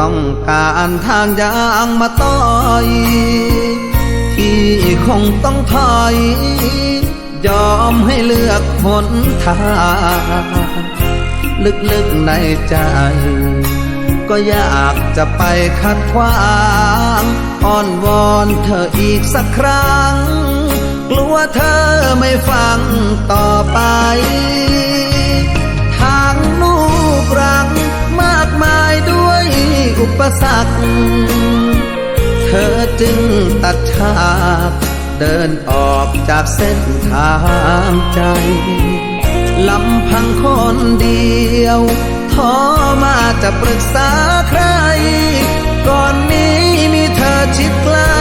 ต้องการทางยางมาต่อยที่คงต้องถอย ยอมให้เลือกหนทางลึกๆในใจ ก็อยากจะไปขัดขวางอ้อนวอนเธออีกสักครั้ง กลัวเธอไม่ฟังต่อไป ปสรรคเธอจึงตัดฉากเดินออกจากเส้นทางใจลำพังคนเดียวท้อมาจะปรึกษาใคร ก่อนนี้มีเธอชิดใกล้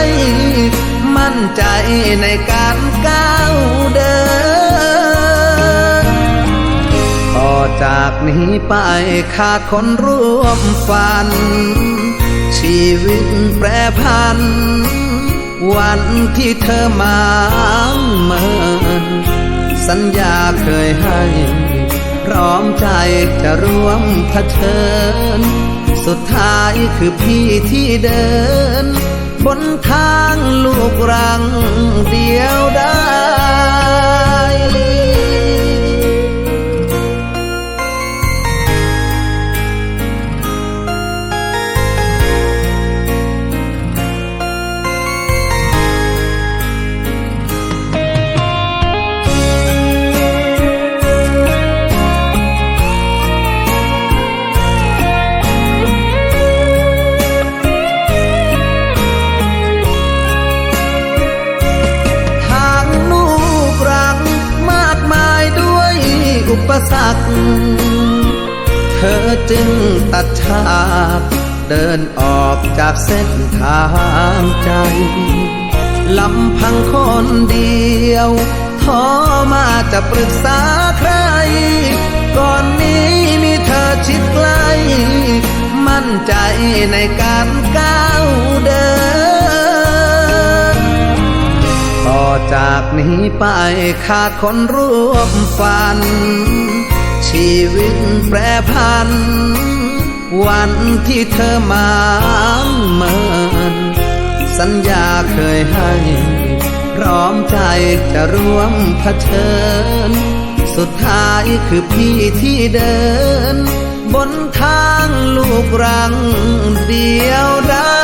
มั่นใจในการก้า นี้ไปขาดคนร่วมฝัน ชีวิตแปรพัน วันที่เธอมาเมินสัญญาเคยให้ พร้อมใจจะร่วมเผชิญ สุดท้ายคือพี่ที่เดิน บนทางลูกรังเดียวได้ ปสรรคเธอจึงตัดฉากเดินออกจากเส้นทางใจ ลำพังคนเดียวท้อมาจะปรึกษาใคร ก่อนนี้มีเธอชิดใกล้ มั่นใจในการก้าวเดิน จากนี้ไปขาดคนร่วมฝัน ชีวิตแปรพัน วันที่เธอมาเมิน สัญญาเคยให้ พร้อมใจจะร่วมเผชิญ สุดท้ายคือพี่ที่เดิน บนทางลูกรังเดียวได้